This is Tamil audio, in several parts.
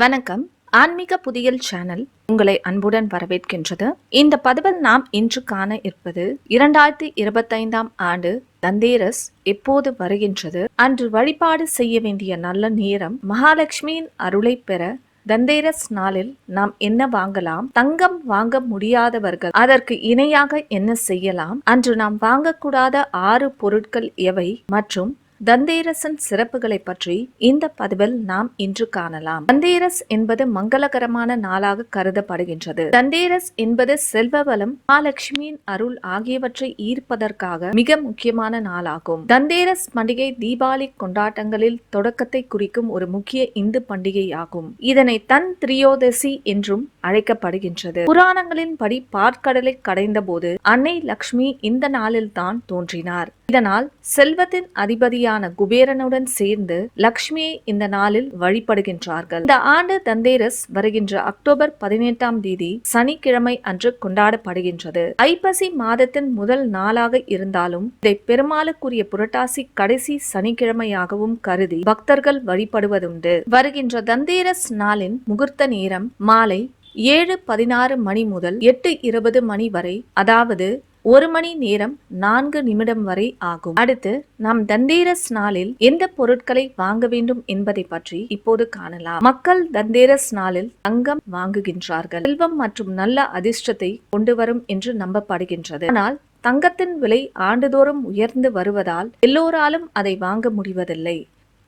வணக்கம். ஆன்மீக புதியல் சேனல் உங்களை அன்புடன் வரவேற்கின்றது. இந்த பதிவில் நாம் இன்று காண இருப்பது இரண்டாயிரத்தி இருபத்தைந்தாம் ஆண்டு தந்தேரஸ் எப்போது வருகின்றது. அன்று வழிபாடு செய்ய வேண்டிய நல்ல நேரம் மகாலட்சுமியின் அருளை பெற தந்தேரஸ் நாளில் நாம் என்ன வாங்கலாம்? தங்கம் வாங்க முடியாதவர்கள் அதற்கு இணையாக என்ன செய்யலாம்? அன்று நாம் வாங்கக்கூடாத ஆறு பொருட்கள் எவை? மற்றும் தந்தேரசன் சிறப்புகளை பற்றி இந்த பதிவில் நாம் இன்று காணலாம். தந்தேரஸ் என்பது மங்களகரமான நாளாக கருதப்படுகின்றது. தந்தேரஸ் என்பது செல்வ வளம் மகாலட்சுமியின் அருள் ஆகியவற்றை ஈர்ப்பதற்காக மிக முக்கியமான நாளாகும். தந்தேரஸ் பண்டிகை தீபாவளி கொண்டாட்டங்களில் தொடக்கத்தை குறிக்கும் ஒரு முக்கிய இந்து பண்டிகையாகும். இதனை தன் திரியோதசி என்றும் அழைக்கப்படுகின்றது. புராணங்களின் படி பாற்கடலை கடைந்த போது அன்னை லக்ஷ்மி இந்த நாளில் தான் தோன்றினார். இதனால் செல்வத்தின் அதிபதியான குபேரனுடன் சேர்ந்து லக்ஷ்மியை இந்த நாளில் வழிபடுகின்றார்கள். இந்த ஆண்டு தந்தேரஸ் வருகின்ற அக்டோபர் பதினெட்டாம் தேதி சனிக்கிழமை அன்று கொண்டாடப்படுகின்றது. ஐப்பசி மாதத்தின் முதல் நாளாக இருந்தாலும் இதை பெருமாளுக்குரிய புரட்டாசி கடைசி சனிக்கிழமையாகவும் கருதி பக்தர்கள் வழிபடுவதுண்டு. வருகின்ற தந்தேரஸ் நாளின் முகூர்த்த நேரம் மாலை ஏழு பதினாறு மணி முதல் எட்டு இருபது மணி வரை அதாவது ஒரு மணி நேரம் நான்கு நிமிடம் வரை ஆகும். அடுத்து நாம் தந்தேரஸ் நாளில் எந்த பொருட்களை வாங்க வேண்டும் என்பதை பற்றி இப்போது காணலாம். மக்கள் தந்தேரஸ் நாளில் தங்கம் வாங்குகின்றார்கள். செல்வம் மற்றும் நல்ல அதிர்ஷ்டத்தை கொண்டு வரும் என்று நம்பப்படுகின்றது. ஆனால் தங்கத்தின் விலை ஆண்டுதோறும் உயர்ந்து வருவதால் எல்லோராலும் அதை வாங்க முடிவதில்லை.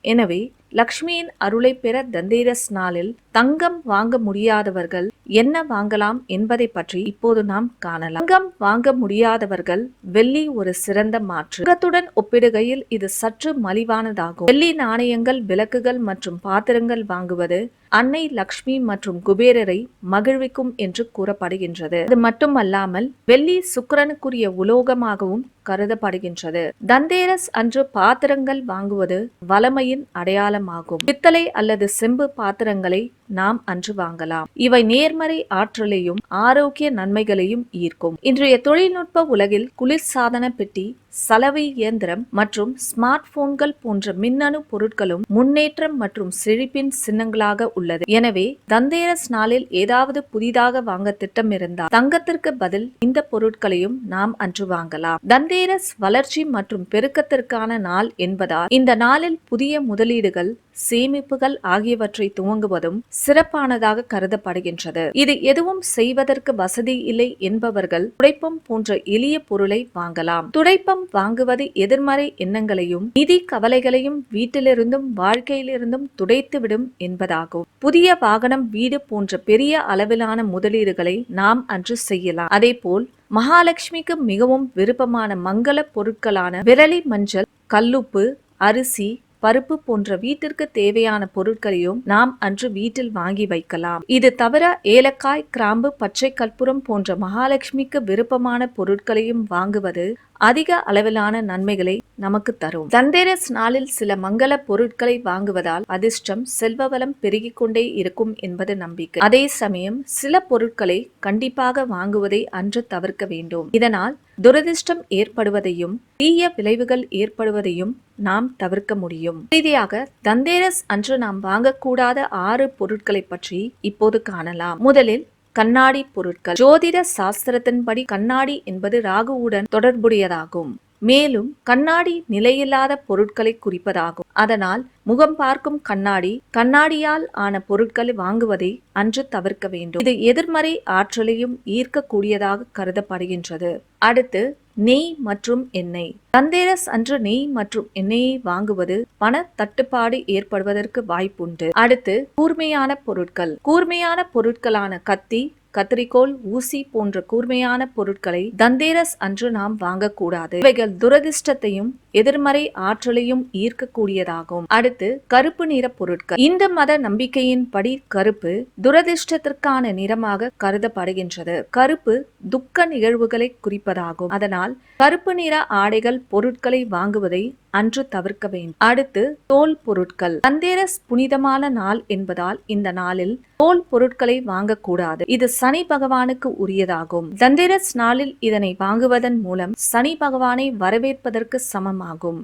எனவே லக்ஷ்மியின் அருளை பெற தந்தேரஸ் நாளில் தங்கம் வாங்க முடியாதவர்கள் என்ன வாங்கலாம் என்பதை பற்றி இப்போது நாம் காணலாம். தங்கம் வாங்க முடியாதவர்கள் வெள்ளி ஒரு சிறந்த மாற்று. தங்கத்துடன் ஒப்பிடுகையில் இது சற்று மலிவானதாகும். வெள்ளி நாணயங்கள் விளக்குகள் மற்றும் பாத்திரங்கள் வாங்குவது அன்னை லக்ஷ்மி மற்றும் குபேரரை மகிழ்விக்கும் என்று கூறப்படுகின்றது. அது மட்டுமல்லாமல் வெள்ளி சுக்கரனுக்குரிய உலோகமாகவும் கருதப்படுகின்றது. தந்தேரஸ் அன்று பாத்திரங்கள் வாங்குவது வளமையின் அடையாளமாகும். பித்தளை அல்லது செம்பு பாத்திரங்களை நாம் அன்று வாங்கலாம். இவை நேர்மறை ஆற்றலையும் ஆரோக்கிய நன்மைகளையும் ஈர்க்கும். இன்றைய தொழில்நுட்ப உலகில் குளிர்சாதன பெட்டி சலவை இயந்திரம் மற்றும் ஸ்மார்ட் போன்கள் போன்ற மின்னணு பொருட்களும் முன்னேற்றம் மற்றும் செழிப்பின் சின்னங்களாக உள்ளது. எனவே தந்தேரஸ் நாளில் ஏதாவது புதிதாக வாங்க திட்டம் இருந்தால் தங்கத்திற்கு பதில் இந்த பொருட்களையும் நாம் அன்று வாங்கலாம். தந்தேரஸ் வளர்ச்சி மற்றும் பெருக்கத்திற்கான நாள் என்பதால் இந்த நாளில் புதிய முதலீடுகள் சேமிப்புகள் ஆகியவற்றை துவங்குவதும் சிறப்பானதாக கருதப்படுகின்றது. இது எதுவும் செய்வதற்கு வசதி இல்லை என்பவர்கள் துடைப்பம் போன்ற எளிய பொருளை வாங்கலாம். துடைப்பம் வாங்குவது எதிர்மறை எண்ணங்களையும் நிதி கவலைகளையும் வீட்டிலிருந்தும் வாழ்க்கையிலிருந்தும் துடைத்துவிடும் என்பதாகும். புதிய வாகனம் வீடு போன்ற பெரிய அளவிலான முதலீடுகளை நாம் அன்று செய்யலாம். அதேபோல் மகாலட்சுமிக்கு மிகவும் விருப்பமான மங்கள பொருட்களான விரலி மஞ்சள் கல்லுப்பு அரிசி பருப்பு போன்ற வீட்டிற்கு தேவையான பொருட்களையும் நாம் அன்று வீட்டில் வாங்கி வைக்கலாம். இது தவிர ஏலக்காய் கிராம்பு பச்சை கற்பூரம் போன்ற மகாலட்சுமிக்கு விருப்பமான பொருட்களையும் வாங்குவது அதிக அளவிலான நன்மைகளை நமக்கு தரும். தந்தேரஸ் நாளில் சில மங்கள பொருட்களை வாங்குவதால் அதிர்ஷ்டம் செல்வவளம் பெருகிக் கொண்டே இருக்கும் என்பது நம்பிக்கை. அதே சமயம் சில பொருட்களை கண்டிப்பாக வாங்குவதை அன்று தவிர்க்க வேண்டும். இதனால் துரதிர்ஷ்டம் ஏற்படுவதையும் தீய விளைவுகள் ஏற்படுவதையும் நாம் தவிர்க்க முடியும். இறுதியாக தந்தேரஸ் அன்று நாம் வாங்கக்கூடாத ஆறு பொருட்களை பற்றி இப்போது காணலாம். முதலில் கண்ணாடி பொருட்கள். ஜோதிட சாஸ்திரத்தின்படி கண்ணாடி என்பது ராகுவுடன் தொடர்புடையதாகும். மேலும் கண்ணாடி நிலையில்லாத பொருட்களை குறிப்பதாகும். அதனால் முகம் பார்க்கும் கண்ணாடி கண்ணாடியால் ஆன பொருட்களை வாங்குவதை அன்று தவிர்க்க வேண்டும். இது எதிர்மறை ஆற்றலையும் ஈர்க்கக்கூடியதாக கருதப்படுகின்றது. அடுத்து நெய் மற்றும் எண்ணெய். தந்தேரஸ் அன்று நெய் மற்றும் எண்ணெயை வாங்குவது பண தட்டுப்பாடு ஏற்படுவதற்கு வாய்ப்புண்டு. அடுத்து கூர்மையான பொருட்கள். கூர்மையான பொருட்களான கத்தி கத்திரிக்கோள் ஊசி போன்ற கூர்மையான பொருட்களை தந்தேரஸ் அன்று நாம் வாங்கக்கூடாது. இவைகள் துரதிர்ஷ்டத்தையும் எதிர்மறை ஆற்றலையும் ஈர்க்கக்கூடியதாகும். அடுத்து கருப்பு நிற பொருட்கள். இந்த மத நம்பிக்கையின்படி கருப்பு துரதிர்ஷ்டத்திற்கான நிறமாக கருதப்படுகின்றது. கருப்பு துக்க நிகழ்வுகளை குறிப்பதாகும். அதனால் கருப்பு நிற ஆடைகள் பொருட்களை வாங்குவதை அன்று தவிர்க்க வேண்டும். அடுத்து தோல் பொருட்கள். சந்தேரஸ் புனிதமான நாள் என்பதால் இந்த நாளில் தோல் பொருட்களை வாங்கக்கூடாது. இது சனி பகவானுக்கு உரியதாகும். தந்தேரஸ் நாளில் இதனை வாங்குவதன் மூலம் சனி பகவானை வரவேற்பதற்கு சமம். காரணமாகும்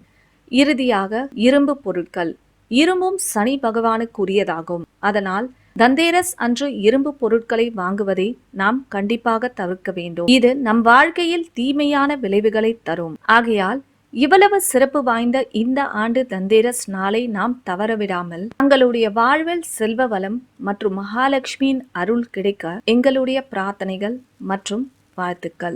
இறுதியாக இரும்பு பொருட்கள். இரும்பும் சனி பகவானுக்குரியதாகும். அதனால் தந்தேரஸ் அன்று இரும்பு பொருட்களை வாங்குவதை நாம் கண்டிப்பாக தவிர்க்க வேண்டும். இது நம் வாழ்க்கையில் தீமையான விளைவுகளை தரும். ஆகையால் இவ்வளவு சிறப்பு வாய்ந்த இந்த ஆண்டு தந்தேரஸ் நாளை நாம் தவறவிடாமல் தங்களுடைய வாழ்வில் செல்வ வளம் மற்றும் மகாலட்சுமியின் அருள் கிடைக்க எங்களுடைய பிரார்த்தனைகள் மற்றும் வாழ்த்துக்கள்.